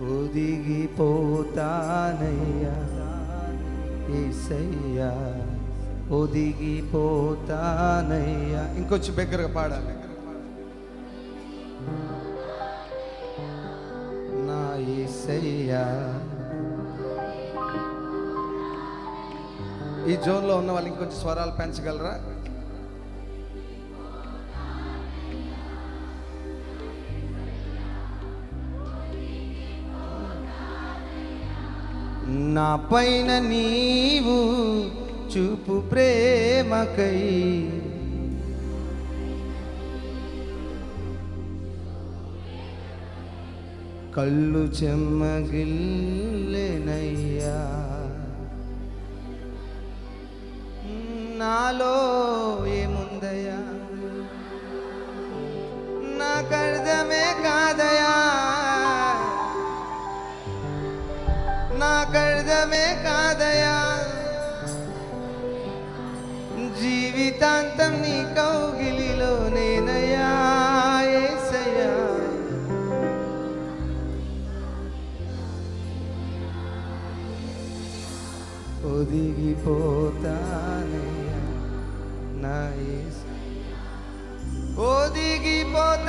ఒదిగిపోతానయ్యా. ఏసయ్యా ఒదిగిపోతానయ్యా. ఇంకొంచెం దగ్గరగా పాడాలి. నా ఏసయ్యా ఈ జోన్లో ఉన్న వాళ్ళు ఇంకొంచెం స్వరాలు పెంచగలరా? నా పైన నీవు చూపు ప్రేమకై. కళ్ళు చెమ్మగిల్లెనయ్యా. నాలో ఏముందయ్యా? నా కాదయా ఒదిగిపోతానయ్యా. నా యేసు ఒదిగిపోతానయ్యా.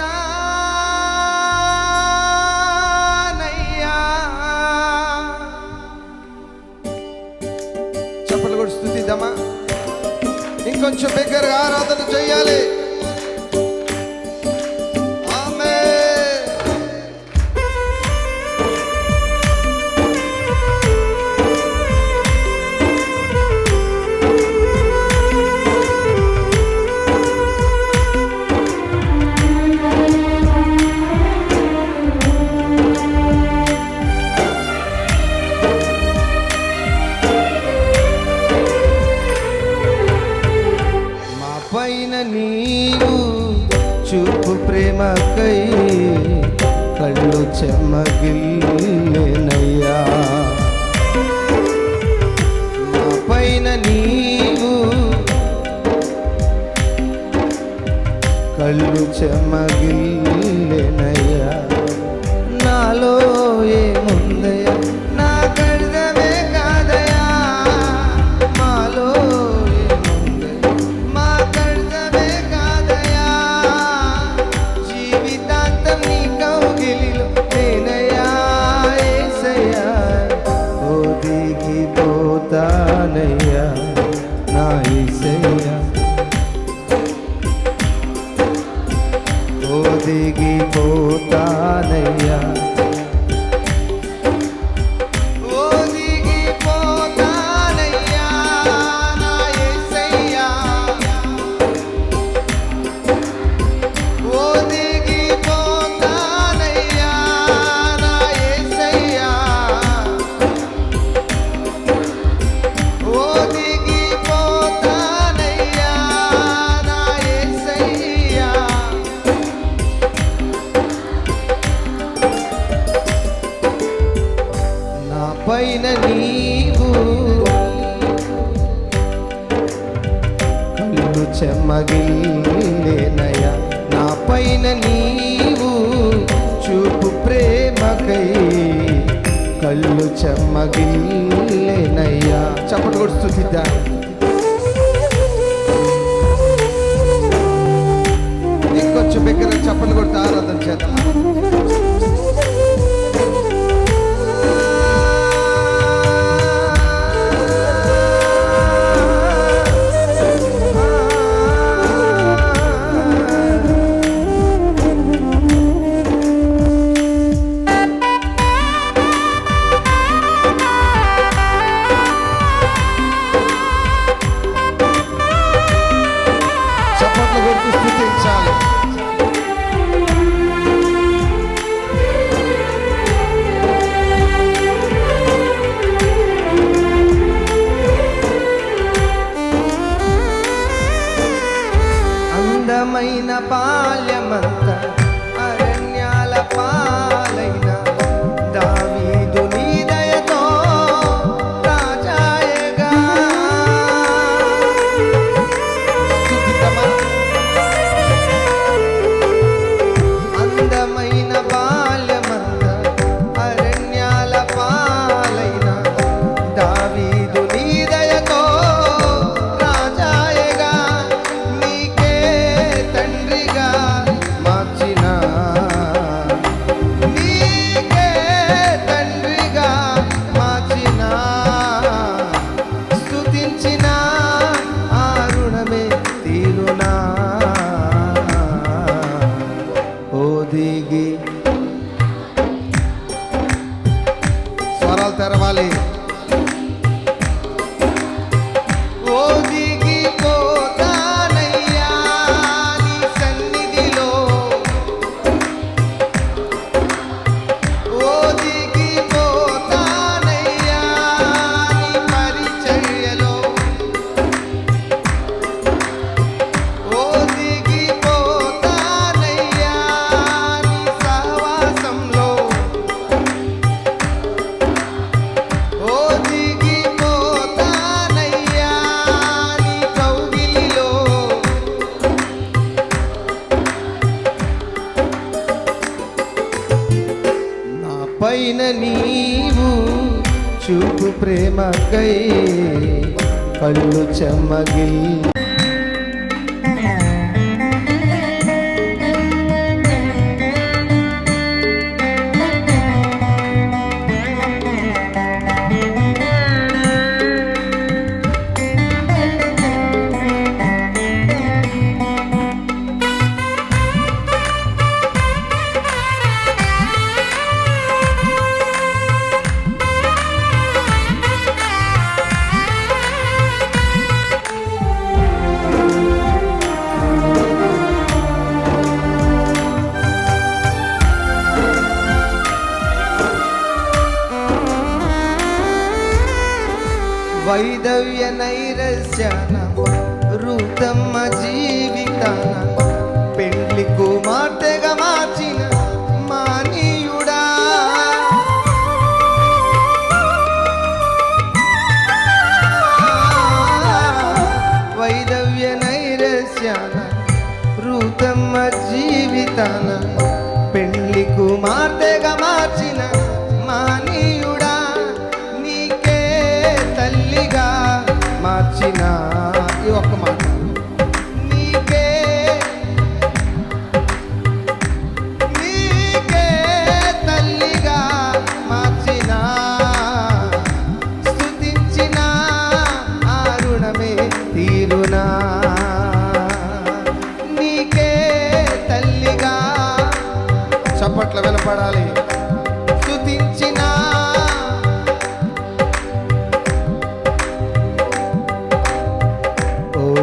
చెప్పలు కూడా స్థుతిద్దామా? ఇంకొంచెం దగ్గరగా ఆరాధన చేయాలి. ఆయన పైన నీవు చూపు ప్రేమకై కళ్ళు చెమ్మగిల్లేనయ్యా పైన నీవు కళ్ళు చెమ్మగిల్లెనయ్యా చప్పటి కూడా బిగ్గర ఇంకొంచెం దగ్గర చప్పలు కొడుతూ ఆరాధన చేద్దాం. Ali. Oh, మకై కళ్ళు చెమ్మగిల్ Jana.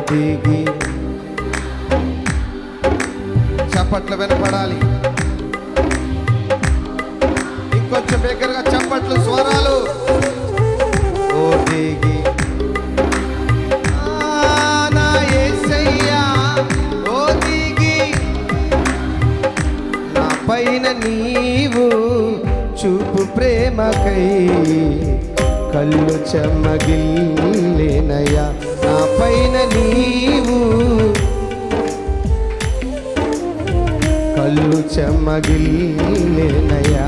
దిగి చప్పట్లు వినపడాలి. ఇంకొంచెం దగ్గరగా చప్పట్లు స్వరాలు. ఓ దిగి ఓ పైన నీవు చూపు ప్రేమకై కళ్ళు చెమ్మగిల్లేనయ్యా నా పైన నీవు కళ్ళు చెమ్మగిల్లేనయ్యా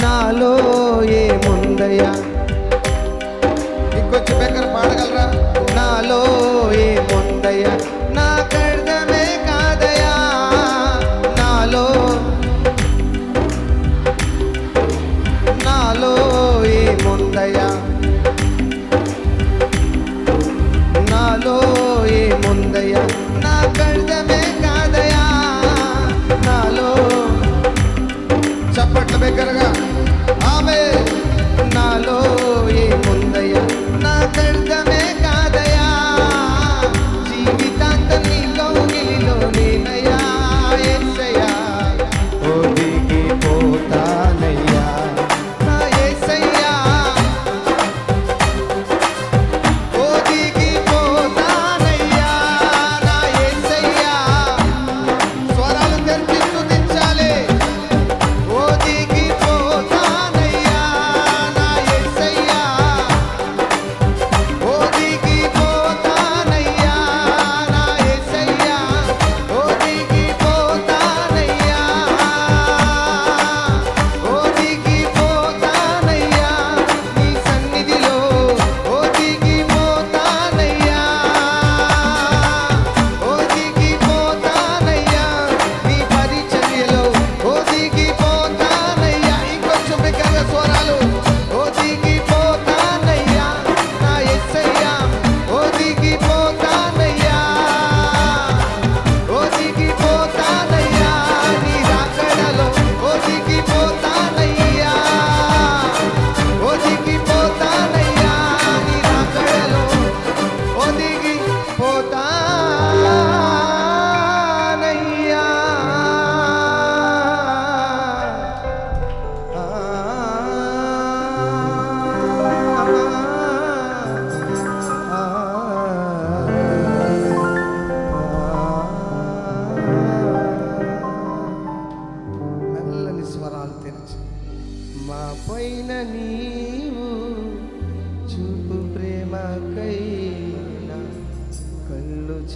నాలో ఏముందయ్యా? ఇంకొచ్చి బెంగర పాడగలరా? నాలో ఏముందయ్యా? నా కడద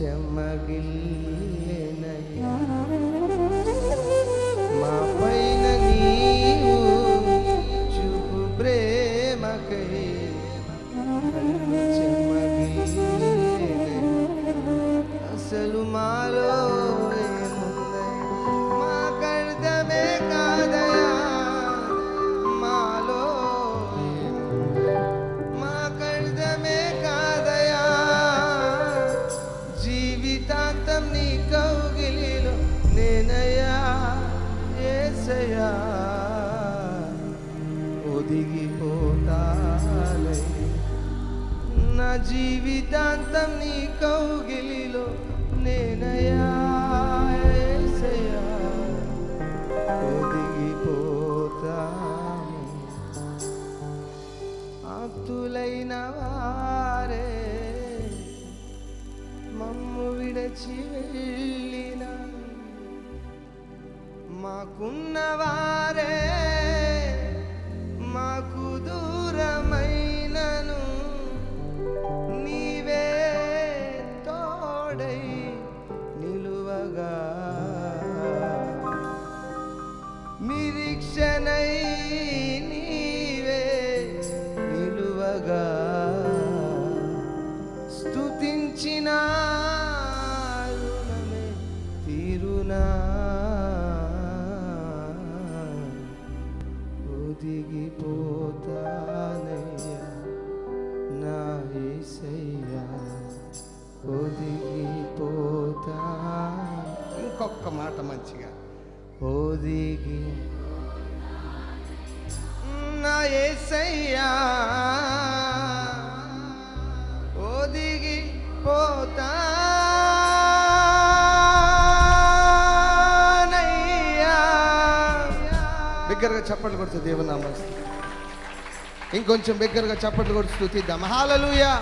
ചമകിൽ మంచిగా. ఓదిగి. నా ఏసయ్యా ఓదిగి పోతా. బిగ్గరగా చప్పట్లు కొడుతుంది దేవనామస్తు ఇంకొంచెం బిగ్గరగా చప్పట్లు కొడుతూ తీద్దాం హాలలుయా